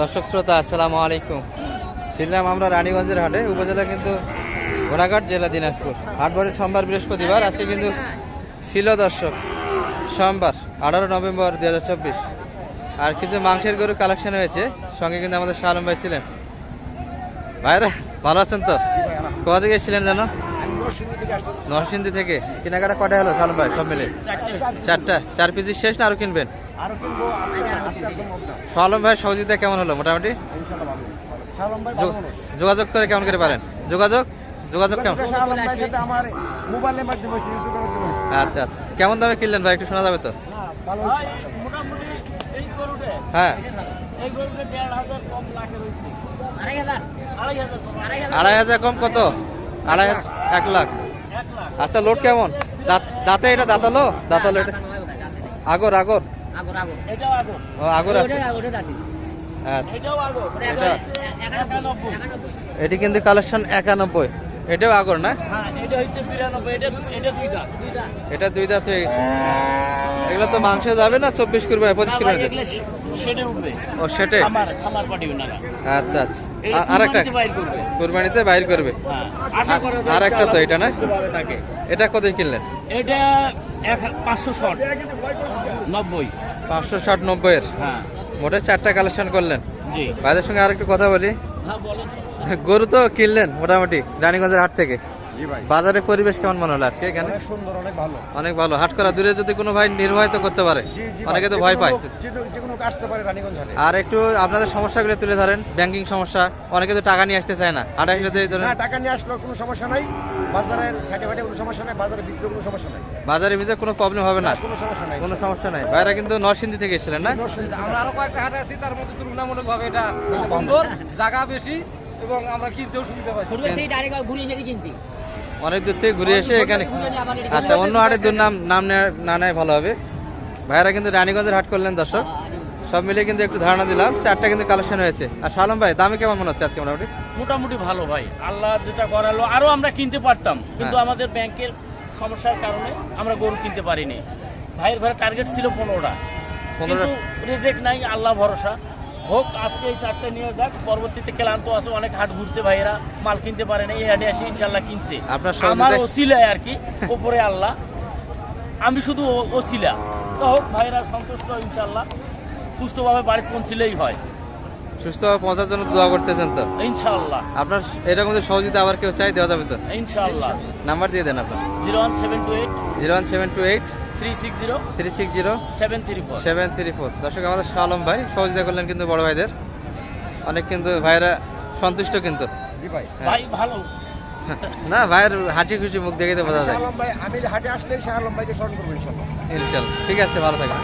দর্শক শ্রোতা, আসসালামু আলাইকুম। ছিলাম আমরা রানীগঞ্জের হাটে, উপজেলা কিন্তু ঘোড়াঘাট জেলা দিনাজপুর। হাট বসে সোমবার, বৃহস্পতিবার, আজকে কিন্তু ছিল দর্শক সোমবার, আঠারো নভেম্বর দু হাজার চব্বিশ। আর কিছু মাংসের গরু কালেকশন হয়েছে সঙ্গে কিন্তু আমাদের শালম ভাই ছিলেন। ভাইরা, ভালো আছেন তো? কোথা থেকে এসেছিলেন জানো নরসিংদী থেকে। কেনাকাটা কটা হলো শালম ভাই, সব মিলে? চারটা। চার পিসি শেষ না আরও কিনবেন? আরও কিনবো আস্তে আস্তে আস্তে মগ্ন। শালম ভাই সহযোগিতা কেমন হলো মোটামুটি? ইনশাআল্লাহ ভালো। শালম ভাই যোগ- যোগাযোগ করে কেমন করে পারেন? যোগাযোগ? যোগাযোগ কেমন। আচ্ছা আচ্ছা। কেমন দামে কিনলেন ভাই? একটু শোনা যাবে তো। না, ভালো হয়েছে। মোটামুটি এই গরুটা হ্যাঁ। আড়াই হাজার। কম কত? আড়াই হাজার এক লাখ। আচ্ছা লোড কেমন? দাঁত- দাঁতে এটা দাঁতালো? দাঁতালো এটা আগর আগর। আগর আগর। এটাও আগর। ও আগর আছে। ওটা ওটা দাঁতিস আচ্ছা। এটাও আগর। এটা- একানব্বই। একানব্বই। এটি কিন্তু কালেকশন একানব্বই। এটাও আগর না? হ্যাঁ এটা দুই দাঁত হয়ে গেছে এগুলো তো মাংস যাবে না? চব্বিশ করবে পঁচিশ না করবে ভাই, এগুলো শে- শেডে উঠবে। ও সেটে? আচ্ছা আচ্ছা। আর একটা কুরবানিতে বাইর করবে। হ্যাঁ আর- একটা তো এটা না? এটা কত কিনলেন? এটা পাঁচশো শট নব্বই। পাঁচশো ষাট নব্বইয়ের? হ্যাঁ। মোটে চারটা কালেকশন করলেন। ভাইদের সঙ্গে আরেকটু কথা বলি। হ্যাঁ গরু তো কিনলেন মোটামুটি রানীগঞ্জের হাট থেকে। জি ভাই। বাজারে পরিবেশ কেমন মনে হলো আজকে এখানে? সুন্দর, অনেক ভালো। অনেক ভালো। হাট করা দূরে যদি কোনো ভাই নির্বাহিত করতে পারে। অনেকে তো ভয় পায়। আসতে পারে রানীগঞ্জ আর একটু আপনাদের সমস্যাগুলো তুলে ধরেন ব্যাংকিং সমস্যা অনেকে তো টাকা নিয়ে আসতে চায় না। হাট আসলে ধরেন না, টাকা নিয়ে আসলেও কোনো সমস্যা নাই। বাজারের সাইডে কোনো সমস্যা নাই বাজারে বিক্রি কোনো সমস্যা নাই। বাজারের ভিতরে কোনো প্রবলেম হবে না। কোনো সমস্যা নাই। কোনো সমস্যা নাই। ভাইরা কিন্তু নরসিংদী থেকে এসেছিলেন না? আমরা আরও কয়েকটা হাট আছি তার মধ্যে তুলনামূলকভাবে এটা সুন্দর জায়গা বেশি। এবং আমরা কিনতেও সুবিধা পাচ্ছি। ছোটবেলা থেকে ডাইরেক্ট ঘুরে এসে কিনছি। অনেক দূর থেকে ঘুরে এসে এখানে আচ্ছা অন্য হাটের দূর নাম নাম না নেয় ভালো হবে। ভাইরা কিন্তু রানীগঞ্জের হাট করলেন দর্শক। সব মিলে কিন্তু একটু ধারণা দিলাম চারটা কিন্তু কালেকশন হয়েছে। আর সালম ভাই দামে কেমন মনে হচ্ছে আজকে মোটামুটি? মোটামুটি ভালো ভাই। আল্লাহ যেটা করালো আরও আমরা কিনতে পারতাম। কিন্তু হ্যাঁ। আমাদের ব্যাংকের সমস্যার কারণে আমরা গরু কিনতে পারিনি। ভাইয়ের ঘরে টার্গেট ছিল পনেরোটা। পনেরোটা? কিন্তু রিজেক্ট নাই আল্লাহ ভরসা। হোক আজকে এই চারটে নিয়ে যাক পরবর্তীতে ক্লান্ত আছে অনেক হাট ঘুরছে ভাইয়েরা মাল কিনতে পারে না এই হাটে আসি ইনশাল্লাহ কিনছে। আমার ওসিলায় আর কি উপরে আল্লাহ। আমি শুধু ও- ওসিলা। তো হোক ভাইয়েরা সন্তুষ্ট ইনশাল্লাহ সুষ্ঠুভাবে বাড়িতে পৌঁছিলেই হয়। সুস্থভাবে পৌঁছার জন্য দোয়া করতেছেন তো? ইনশাল্লাহ আপনার এরকম যদি সহযোগিতা আবার কেউ চাই দেওয়া যাবে তো? ইনশাল্লাহ নাম্বার দিয়ে দেন আপনার। Zero one seven two eight. Zero one seven two eight. Three six zero three six zero seven three four. Seven three four. দর্শক আমাদের শালম ভাই সহযোগিতা করলেন কিন্তু বড় ভাইদের। অনেক কিন্তু ভাইরা সন্তুষ্ট কিন্তু। ভাই। ভাই ভালো। না ভাইয়ের হাসি খুশি মুখ দেখে তো বোঝা যায়। ভাই আমি হাটে আসলে শাহ আলম ভাইকে স্মরণ করব ইনশাল্লাহ। ইনশাল্লাহ। ঠিক আছে ভালো থাকবেন।